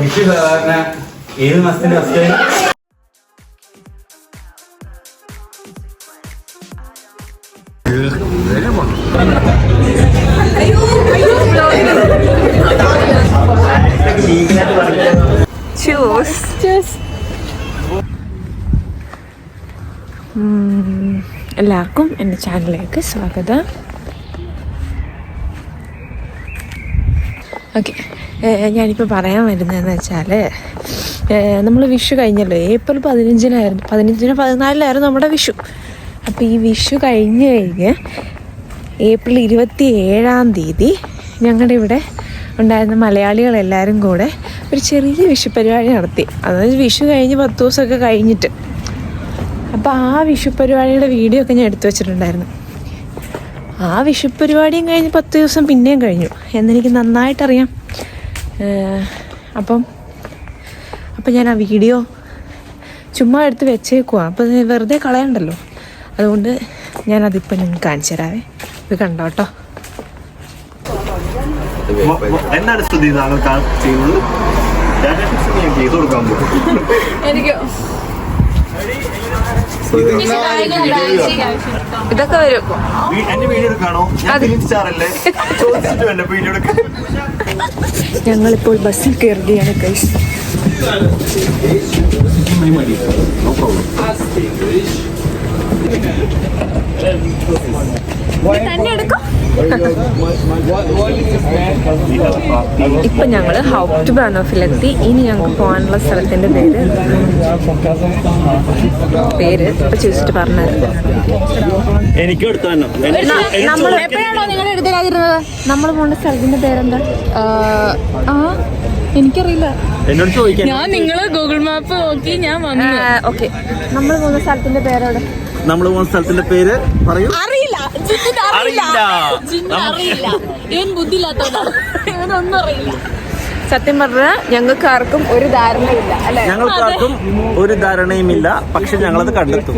വിഷു സാധാരണ ഏത് മാസത്തിന്റെ ഫസ്റ്റ് ചൂസ് എല്ലാവർക്കും എന്റെ ചാനലിലേക്ക് സ്വാഗതം. ഓക്കെ ഞാനിപ്പോൾ പറയാൻ വരുന്നതെന്ന് വെച്ചാൽ നമ്മൾ വിഷു കഴിഞ്ഞല്ലോ. ഏപ്രിൽ പതിനഞ്ചിനായിരുന്നു. പതിനഞ്ചിന് പതിനാലിലായിരുന്നു നമ്മുടെ വിഷു. അപ്പോൾ ഈ വിഷു കഴിഞ്ഞ് കഴിഞ്ഞ് ഏപ്രിൽ ഇരുപത്തി ഏഴാം തീയതി ഞങ്ങളുടെ ഇവിടെ ഉണ്ടായിരുന്ന മലയാളികളെല്ലാവരും കൂടെ ഒരു ചെറിയ വിഷു പരിപാടി നടത്തി. അതായത് വിഷു കഴിഞ്ഞ് പത്ത് ദിവസമൊക്കെ കഴിഞ്ഞിട്ട്. അപ്പോൾ ആ വിഷു പരിപാടിയുടെ വീഡിയോ ഒക്കെ ഞാൻ എടുത്തു വെച്ചിട്ടുണ്ടായിരുന്നു. ആ വിഷു പരിപാടിയും കഴിഞ്ഞ് പത്ത് ദിവസം പിന്നെയും കഴിഞ്ഞു. എന്നെനിക്ക് നന്നായിട്ടറിയാം. അപ്പം അപ്പം ഞാൻ ആ വീഡിയോ ചുമ്മാ എടുത്ത് വെച്ചേക്കുവാ. അപ്പം വെറുതെ കളയണ്ടല്ലോ. അതുകൊണ്ട് ഞാനതിപ്പോൾ നിങ്ങൾക്ക് കാണിച്ചു തരാവേ. ഇത് കണ്ടോ കേട്ടോ മ- മ- എന്താണ് താങ്കൾ ചെയ്യുന്നത്? ഞാൻ ഞാൻ ചെയ്ത് കൊടുക്കാൻ പോകും ഇതൊക്കെ വരും. എന്റെ വീഡിയോ എടുക്കാണോ ചോദിച്ചിട്ട് വേണ്ട വീഡിയോ എടുക്കാൻ ഞങ്ങളിപ്പോൾ ബസ്സിൽ കയറുകയാണ് കൈസ് ഇപ്പൊ ഞങ്ങൾ ഹൗട്ട് ബാനോഫിലെത്തി ഇനി ഞങ്ങൾക്ക് പോകാനുള്ള സ്ഥലത്തിന്റെ പേര്. പേര് ഇപ്പൊ ചോദിച്ചിട്ട് പറഞ്ഞായിരുന്നു എനിക്ക് നമ്മൾ എപ്പോഴാണോ നിങ്ങൾ എടുത്തരാതിരുന്നത് നമ്മൾ പോകേണ്ട സ്ഥലത്തിന്റെ പേരെന്താ? ആ എനിക്കറിയില്ല. എന്നോട് ചോദിക്കാൻ. ഞാൻ നിങ്ങൾ ഗൂഗിൾ മാപ്പ് നോക്കി ഞാൻ വന്നു. ഓക്കെ. നമ്മൾ പോകുന്ന സ്ഥലത്തിന്റെ പേരോട് നമ്മൾ പോകുന്ന സ്ഥലത്തിന്റെ പേര് പറയൂ. അറിയില്ല. അറിയില്ല. അറിയില്ല. ബുദ്ധി ഇവൻ ഇവനൊന്നും അറിയില്ല. സത്യം പറഞ്ഞാൽ ഞങ്ങൾക്ക് ആർക്കും ഒരു ധാരണയില്ല അല്ലെ? ഞങ്ങൾക്ക് ആർക്കും ഒരു ധാരണയുമില്ല. പക്ഷെ ഞങ്ങളത് കണ്ടെത്തും.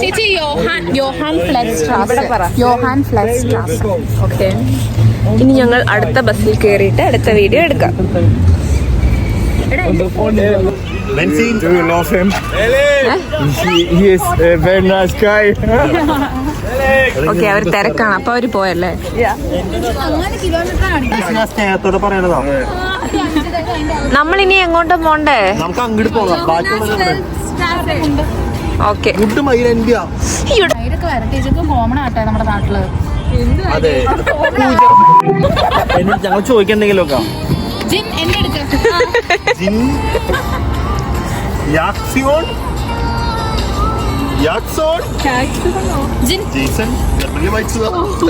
ചേച്ചി യോഹാൻ യോഹാൻ പറ. യോഹാൻ ഫ്ലഡ് ഓക്കെ. ഇനി ഞങ്ങൾ അടുത്ത ബസ്സിൽ കയറിയിട്ട് അടുത്ത വീഡിയോ എടുക്കാം. ബെൻസി Do you love him? He, he is a very nice guy. Okay അവർ തിരക്കാണ്. അപ്പൊ അവർ പോയല്ലേ? സ്നേഹത്തോടെ പറയണതാ നമ്മൾ ഇനി എങ്ങോട്ടും പോണ്ടേ നമുക്ക് അങ്ങോട്ട് പോകാം ഓക്കെ ഗുഡ് ഇന്ത്യ കോമൺ ആട്ടെ നമ്മുടെ നാട്ടിൽ. അതെ. എന്നോട് ഞങ്ങൾ ചോദിക്കണ്ടെങ്കിലൊക്കെ ജിൻ എന്നെ എടുക്ക. ജിൻ? യാക്സിയോൺ?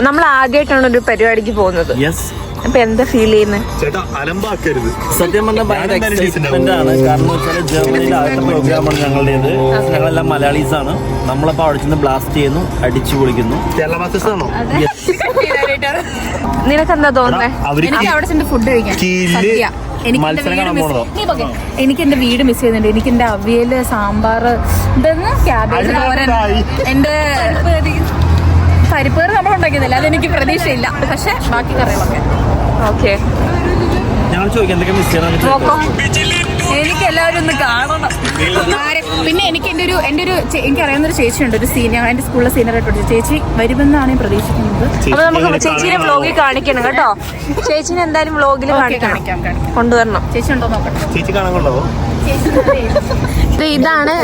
നമ്മൾ ആദ്യമായിട്ടാണ് ഒരു പരിപാടിക്ക് പോകുന്നത്. യെസ് അപ്പൊ എന്താ ഫീൽ ചെയ്യുന്നത് ചേട്ടാ അലമ്പാക്കരുത്. സത്യം പറഞ്ഞാൽ ഭയങ്കര ഞാനെന്തായാലും എക്സൈറ്റ്മെന്റ് ആണ്. കാരണം വെച്ചാൽ ജർമ്മനിയിൽ ആദ്യത്തെ പ്രോഗ്രാമാണ് ഞങ്ങളുടേത്. ഞങ്ങളെല്ലാം മലയാളീസ് ആണ്. നമ്മളപ്പോ അവിടെ ചെന്ന് ബ്ലാസ്റ്റ് ചെയ്യുന്നു അടിച്ചു പൊളിക്കുന്നു. നിനക്ക് എന്താ തോന്നുന്നത് ഫുഡ് കഴിക്കാൻ. എനിക്ക് എന്റെ വീട് മിസ് നീ പോകെ. എനിക്ക് എന്റെ വീട് മിസ് ചെയ്യുന്നുണ്ട്. എനിക്ക് എന്റെ അവിയൽ സാമ്പാർ എന്തെന്ന് ക്യാബേജ് തോരൻ? എന്റെ പരിപ്പേറ് നമ്മൾ ഉണ്ടാക്കിയതല്ല? അതെനിക്ക് പ്രതീക്ഷയില്ല. പക്ഷെ ബാക്കി കറികളൊക്കെ. ഓക്കെ. ഞങ്ങൾ ചോദിക്കാം എന്തൊക്കെ മിസ് ചെയ്യണം നോക്കോ. എനിക്ക് എല്ലാവരും ഒന്ന് കാണണം. പിന്നെ എനിക്ക് എന്റെ ഒരു എന്റെ ഒരു എനിക്ക് അറിയാവുന്ന ഒരു ചേച്ചിയുണ്ട് ഒരു സീനിയർ എന്റെ സ്കൂളിലെ സീനിയർ ആയിട്ട് പഠിച്ച. ചേച്ചി വരുമെന്നാണ് ഞാൻ പ്രതീക്ഷിക്കുന്നത്. അപ്പൊ നമുക്ക് ചേച്ചിനെ വ്ലോഗിൽ കാണിക്കണം കേട്ടോ. ചേച്ചിനെ എന്തായാലും വ്ലോഗിൽ കാണിക്കണം. കാണിക്കാം കാണിക്കാം. കൊണ്ടുവരണം. ചേച്ചി ഉണ്ടോ നോക്കട്ടെ? ചേച്ചി കാണാൻ കൊള്ളോ ഇതാണ്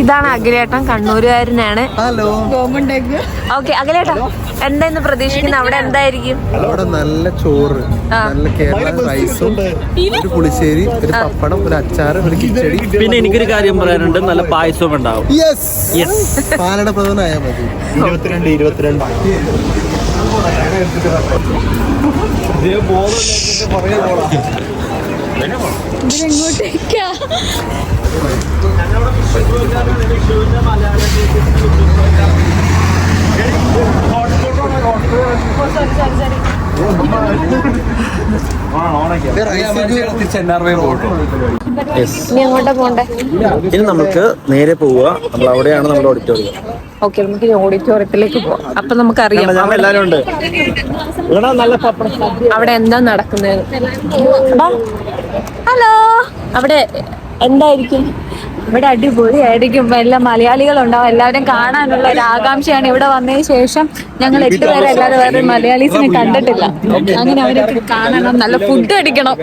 ഇതാണ് അഖിലേട്ടൻ കണ്ണൂരുകാരനാണ്. ഹലോ. ഓക്കെ അഖിലേട്ടൻ എന്താ ഇന്ന് പ്രതീക്ഷിക്കുന്നത്? അവിടെ എന്തായിരിക്കും? അവിടെ നല്ല ചോറ് നല്ല കേരള റൈസും ഒരു പുളിശ്ശേരി ഒരു പപ്പടം ഒരു അച്ചാറ് ഒരു കിച്ചടി. പിന്നെ എനിക്കൊരു കാര്യം പറയാനുണ്ട്. നല്ല പായസവും ഉണ്ടാവും. യെസ് യെസ് പാലട പ്രധാനായാൽ മതി. ഇരുപത്തിരണ്ട് ഇരുപത്തിരണ്ട്. ഇതിലെങ്ങോട്ടേക്കാ ഇനി എങ്ങോട്ടാ പോണ്ടേ ഇനി നമുക്ക് നേരെ പോവുക. നമ്മൾ അവിടെയാണ് നമ്മുടെ ഓഡിറ്റോറിയം ഓക്കെ നമുക്ക് ഓഡിറ്റോറിയത്തിലേക്ക് പോവാം. അപ്പൊ നമുക്ക് അറിയാം അവിടെ- എല്ലാവരും ഉണ്ട്. ഇവിടെ നല്ല പപ്പടം അവിടെ എന്താ നടക്കുന്നത്? ഹലോ. അവിടെ എന്തായിരിക്കും? ഇവിടെ അടിപൊളിയായിരിക്കും. എല്ലാ മലയാളികൾ ഉണ്ടാവും എല്ലാവരും കാണാനുള്ള ഒരു ആകാംക്ഷയാണ് ഇവിടെ വന്നതിന് ശേഷം ഞങ്ങൾ എട്ട് പേരെ എല്ലാവരും വേറെ മലയാളീസിനെ കണ്ടിട്ടില്ല. അങ്ങനെ അവരൊക്കെ കാണണം. നല്ല ഫുഡ് അടിക്കണം.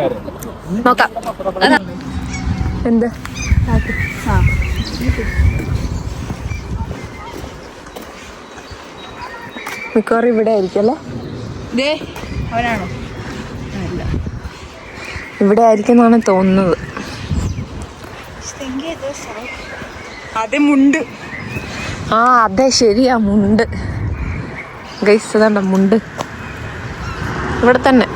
നോക്കാം. അതാ. എന്ത്? മിക്കവാറും ഇവിടെ ആയിരിക്കും അല്ലേ? ദേ അവനാണോ? ഇവിടെ ആയിരിക്കും എന്നാണ് തോന്നുന്നത്. അതെ മുണ്ട്. ആ അതെ ശരിയാ മുണ്ട്. ഗൈസ് അതാണ്ട മുണ്ട്. ഇവിടെ തന്നെ.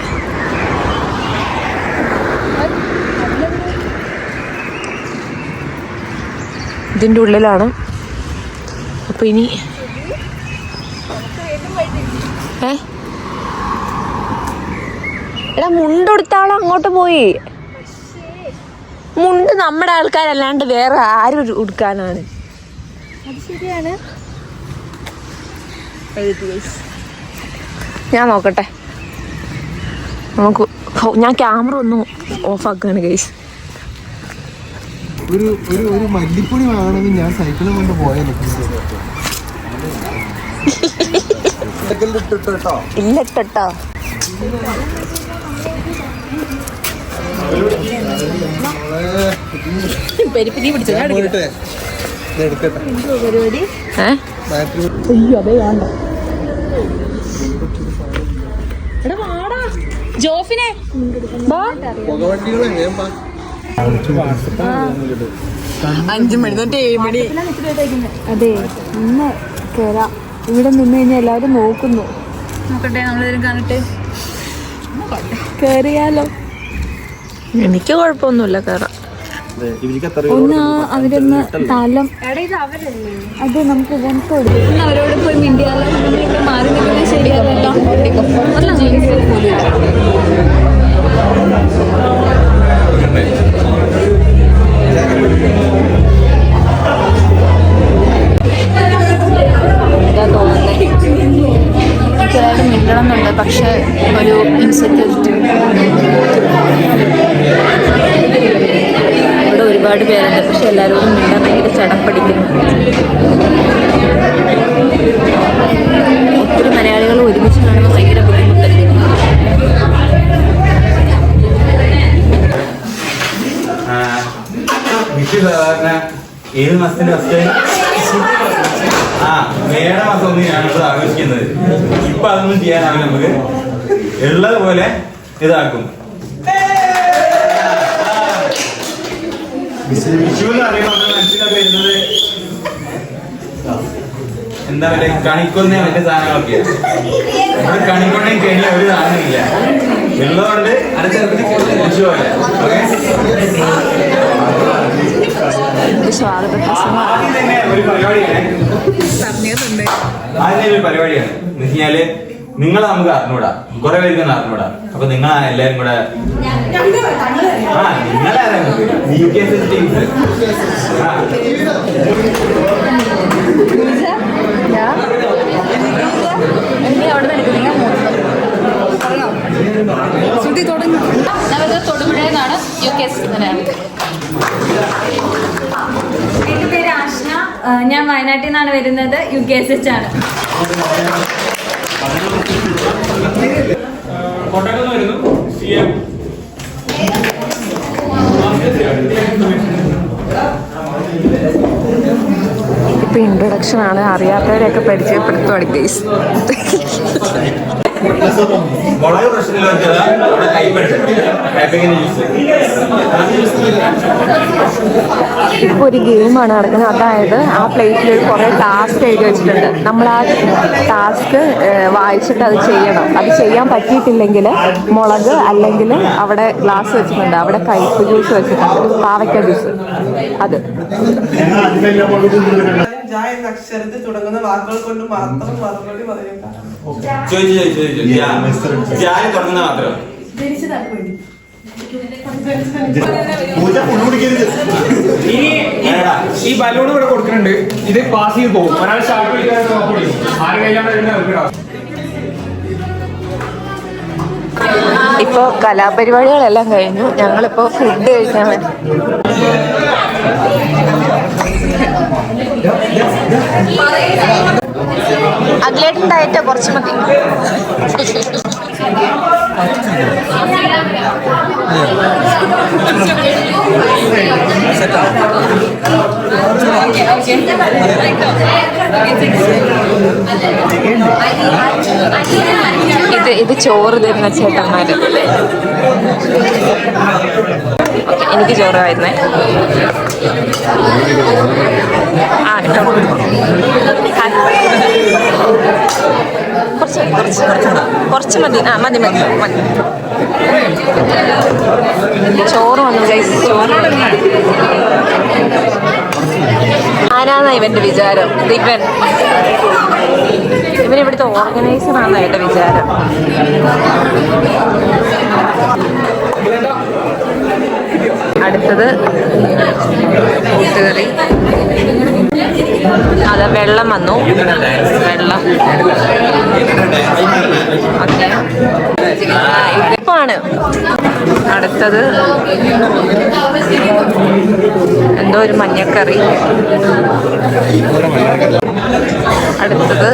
ഇതിന്റെ ഉള്ളിലാണ്. അപ്പൊ ഇനി ഏ? എടാ മുണ്ട് കൊടുത്താളും അങ്ങോട്ട് പോയി. മുണ്ട് നമ്മുടെ ആൾക്കാരല്ലാണ്ട് വേറെ ആരും ഉടുക്കാനാണ്. ഞാൻ നോക്കട്ടെ. നമുക്ക് ഞാൻ ക്യാമറ ഒന്ന് ഓഫാക്കാണ് ഗൈസ് ഒരു ഒരു ഒരു മല്ലിപ്പൊടി വാങ്ങണമെങ്കിൽ ഞാൻ സൈക്കിൾ കൊണ്ട് പോയാലോ ഇല്ല കേട്ടോ. പിടിച്ചോ? ബാറ്ററി ജോഫിനെ. അഞ്ചു മണി തൊട്ട് ഏഴ് മണി. അതെ ഇന്ന് കേറാം. ഇവിടെ നിന്ന് കഴിഞ്ഞാൽ എല്ലാവരും നോക്കുന്നു. നോക്കട്ടെ നമ്മളെ കാണട്ടെ. കേറിയാലോ? എനിക്ക് കുഴപ്പമൊന്നുമില്ല കയറാം ഒന്ന് അവരൊന്ന് തലം അത് നമുക്ക് കൊടുക്കും. ഒന്ന് അവരോട് പോയി മിണ്ടിയാലോ? ഇവിടെ മാറി നിൽക്കുന്നത് തോന്നുന്നത് പക്ഷെ ഒരു ഇൻസെക്യൂരിറ്റി മേട മാസം ഒന്നിനാണ് നമ്മൾ ആഘോഷിക്കുന്നത്. ഇപ്പൊ അതൊന്നും ചെയ്യാനാവില്ല നമുക്ക്. ഉള്ളതുപോലെ ഇതാക്കും. വിഷു എന്ന് പറയുമ്പോൾ നമ്മുടെ മനസ്സിലൊക്കെ വരുന്നത് എന്താ പറയുക കണിക്കൊന്ന മറ്റേ സാധനങ്ങളൊക്കെയാണ് ഇവിടെ കണിക്കൊണ്ടയും കഴിഞ്ഞ ഒരു സാധനമില്ല. ഉള്ളതുകൊണ്ട് വിഷു പോലെ ഓക്കെ? സ്വാഗത. തന്നെ ഒരു പരിപാടിയാണ്. ഒരു പരിപാടിയാണ്. എന്ന് വെച്ചാൽ നിങ്ങളെ നമുക്ക് അറിഞ്ഞൂടാ. കുറെ പേർക്ക് നിങ്ങൾ അറിഞ്ഞൂടാ. അപ്പൊ നിങ്ങൾ എല്ലാരും കൂടെ ആ നിങ്ങളാരാ U K S teams. U K S ഇങ്ങനെയാണ് എന്റെ പേര് ആഷ്ന ആ, ഞാൻ വയനാട്ടിൽ നിന്നാണ് വരുന്നത് യു കെ എസ് എച്ച് ആണ് ഇപ്പൊ ഇൻട്രൊഡക്ഷൻ ആണ്. അറിയാത്തവരെയൊക്കെ പരിചയപ്പെടുത്തുവാണ് ഗൈസ് മുളക് പ്രശ്നമില്ല ഒരു ഗെയിമാണ് നടക്കുന്നത്. അതായത് ആ പ്ലേറ്റിൽ കുറെ ടാസ്ക് എഴുതി വെച്ചിട്ടുണ്ട്. നമ്മൾ ആ ടാസ്ക് വായിച്ചിട്ട് അത് ചെയ്യണം. അത് ചെയ്യാൻ പറ്റിയിട്ടില്ലെങ്കിൽ മുളക് അല്ലെങ്കിൽ അവിടെ ഗ്ലാസ് വെച്ചിട്ടുണ്ട്. അവിടെ കയ്പ് ജ്യൂസ് വെച്ചിട്ടുണ്ട്. പാവയ്ക്ക ജ്യൂസ് അത്. ജ എന്ന അക്ഷരത്തിൽ തുടങ്ങുന്ന വാക്കുകൾ കൊണ്ട് മാത്രം മറുപടി പറയുക ചോദിച്ചു ചോദിച്ചു ചോദിച്ചു ജാലി തുടങ്ങുന്ന മാത്രം ഏടാ. ഈ ബലൂൺ ഇവിടെ കൊടുക്കുന്നുണ്ട്. ഇത് പാസ് ചെയ്ത് പോകും. ഒരാൾ ഷാർട്ട് ചെയ്താൽ ആര് ഇപ്പോൾ കലാപരിപാടികളെല്ലാം കഴിഞ്ഞു. ഞങ്ങളിപ്പോൾ ഫുഡ് കഴിക്കാൻ വേണ്ടി. അതിലേട്ടുണ്ടായിട്ടോ കുറച്ച് മതി. ഇത് ഇത് ചോറ് തരുന്ന ചേട്ടന്മാര്. ഓക്കെ എനിക്ക് ചോറ് വരുന്നേ ആ കുറച്ച് കുറച്ച് കുറച്ച് മതി. ആ മതി മതി മതി. ചോറ് വന്നു ഗൈസ് ചോറ്. ആരാന്നാ ഇവന്റെ വിചാരം? ദിവൻ ഇവൻ ഇവിടുത്തെ ഓർഗനൈസർ ആണെന്നാ എന്റെ വിചാരം? അടുത്തത് കൂട്ടുകറി. അത് വെള്ളം വന്നു. വെള്ളം. ഇപ്പാണ് അടുത്തത് എന്തോ ഒരു മഞ്ഞക്കറി. അടുത്തത്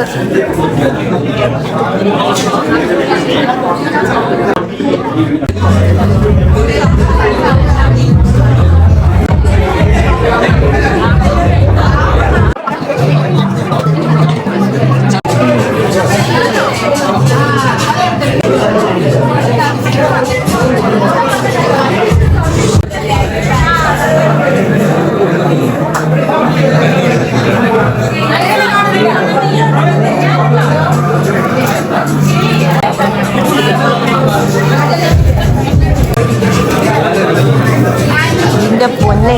എന്റെ പൊന്നെ.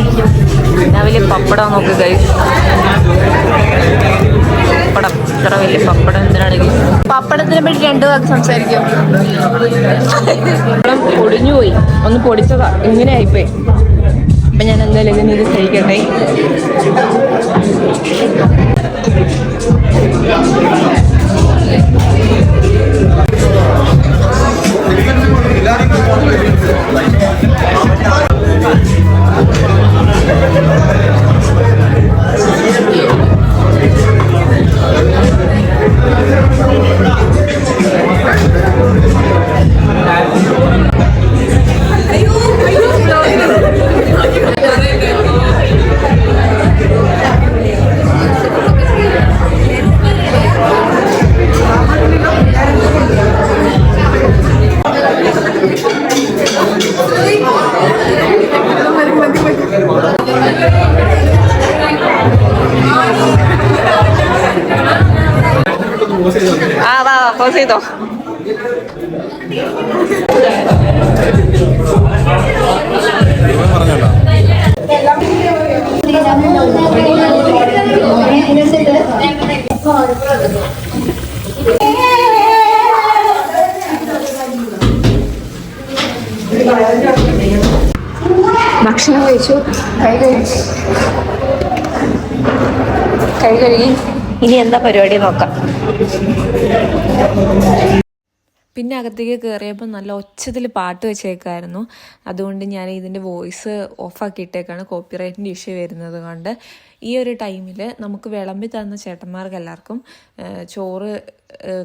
ഞാൻ വലിയ പപ്പടം നോക്ക് ഗൈസ് പപ്പടം. ഇത്ര വലിയ പപ്പടം എന്തിനാണെങ്കിൽ പപ്പടത്തിനെ പറ്റി രണ്ടു വാക്ക് സംസാരിക്കും? പപ്പടം പൊടിഞ്ഞു പോയി. ഒന്ന് പൊടിച്ചതാ. ഇങ്ങനെ ആയിപ്പോയി. അപ്പൊ ഞാൻ എന്തായാലും ഇതിന് ഇത് കഴിക്കട്ടെ. പോസ് ചെയ്തോ ഭക്ഷണം കഴിച്ചു. കൈ കഴിച്ചു കൈ കഴുകി. ഇനി എന്താ പരിപാടി നോക്കാം. പിന്നെ അകത്തേക്ക് കയറിയപ്പോൾ നല്ല ഒച്ചത്തിൽ പാട്ട് വെച്ചേക്കായിരുന്നു. അതുകൊണ്ട് ഞാൻ ഇതിന്റെ വോയിസ് ഓഫാക്കിയിട്ടേക്കാണ് കോപ്പി കോപ്പിറൈറ്റിന്റെ ഇഷ്യൂ വരുന്നത് കൊണ്ട്. ഈ ഒരു ടൈമിൽ നമുക്ക് വിളമ്പി തന്ന ചേട്ടന്മാർക്ക് എല്ലാവർക്കും ചോറ്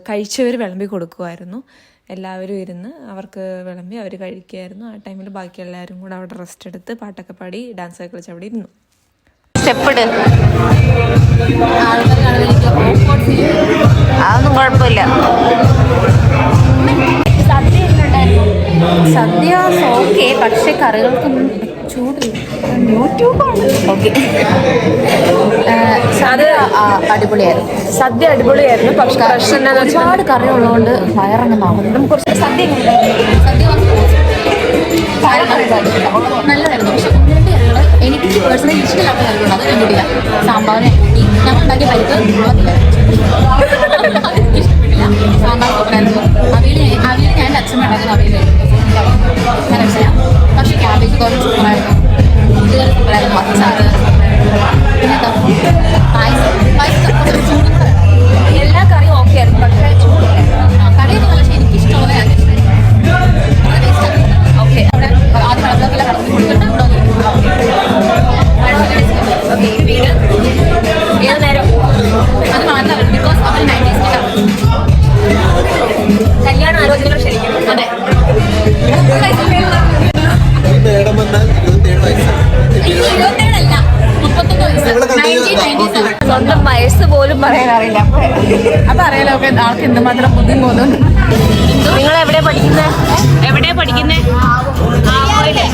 കഴിച്ചവർ വിളമ്പി കൊടുക്കുമായിരുന്നു. എല്ലാവരും ഇരുന്ന് അവർക്ക് വിളമ്പി അവർ കഴിക്കുമായിരുന്നു ആ ടൈമിൽ ബാക്കി എല്ലാവരും കൂടെ അവിടെ റെസ്റ്റ് എടുത്ത് പാട്ടൊക്കെ പാടി ഡാൻസൊക്കെ കളിച്ച് അവിടെ ഇരുന്നു. സ്റ്റെപ്പിട്. അതൊന്നും കുഴപ്പമില്ല. സദ്യ ഓക്കെ പക്ഷെ കറികൾക്കൊന്നും ചൂടില്ല യൂട്യൂബാണ്. ഓക്കെ. സദ്യ അടിപൊളിയായിരുന്നു. സദ്യ അടിപൊളിയായിരുന്നു പക്ഷെ പ്രശ്നം ഒരുപാട് കറി ഉള്ളതുകൊണ്ട് വയറങ്ങ് നമുക്ക് കുറച്ച് സദ്യ? സദ്യ നല്ലതായിരുന്നു പക്ഷെ എനിക്ക് പേഴ്സണലി ഇഷ്ടമില്ലാത്ത കറികളുണ്ട് അത് ഞാൻ കൂടില്ല സാമ്പാറിനെ ഞാൻ ഉണ്ടാക്കിയ പരിപ്പ് ഒക്കെ ആൾക്ക് എന്തുമാത്രം ബുദ്ധിമുട്ടും. നിങ്ങൾ എവിടെ പഠിക്കുന്നത് എവിടെ പഠിക്കുന്നത് ആവോയിലെ.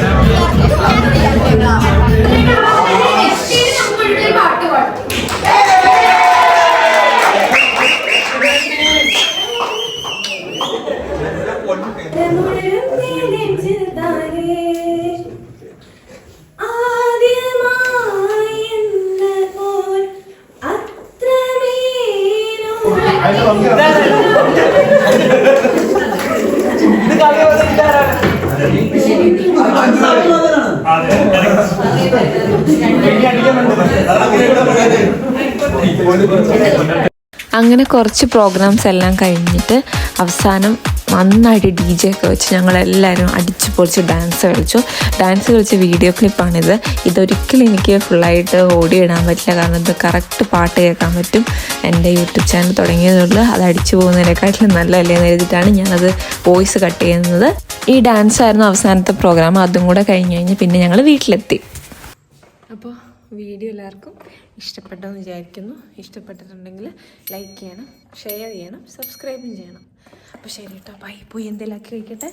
അങ്ങനെ കുറച്ച് പ്രോഗ്രാംസ് എല്ലാം കഴിഞ്ഞിട്ട് അവസാനം നന്നായിട്ട് ഡി ജെ ഒക്കെ വെച്ച് ഞങ്ങളെല്ലാവരും അടിച്ചു പൊളിച്ച് ഡാൻസ് കളിച്ചു. ഡാൻസ് കളിച്ച വീഡിയോ ക്ലിപ്പാണിത് ഇതൊരിക്കലും എനിക്ക് ഫുള്ളായിട്ട് ഓടിയിടാൻ പറ്റില്ല. കാരണം ഇത് കറക്റ്റ് പാട്ട് കേൾക്കാൻ പറ്റും. എന്റെ യൂട്യൂബ് ചാനൽ തുടങ്ങിയതുള്ളൂ അത് അടിച്ചു പോകുന്നതിനെക്കാട്ടിലും നല്ലതല്ലേ എന്ന് എഴുതിയിട്ടാണ് ഞാനത് വോയിസ് കട്ട് ചെയ്യുന്നത്. ഈ ഡാൻസ് ആയിരുന്നു അവസാനത്തെ പ്രോഗ്രാം അതും കൂടെ കഴിഞ്ഞ് കഴിഞ്ഞ് പിന്നെ ഞങ്ങൾ വീട്ടിലെത്തി. അപ്പോൾ വീഡിയോ എല്ലാവർക്കും ഇഷ്ടപ്പെട്ടെന്ന് വിചാരിക്കുന്നു. ഇഷ്ടപ്പെട്ടിട്ടുണ്ടെങ്കിൽ ലൈക്ക് ചെയ്യണം ഷെയർ ചെയ്യണം സബ്സ്ക്രൈബും ചെയ്യണം. അപ്പോൾ ശരി കേട്ടോ. ബൈ പോയി എന്തെങ്കിലും ആക്കി കഴിക്കട്ടെ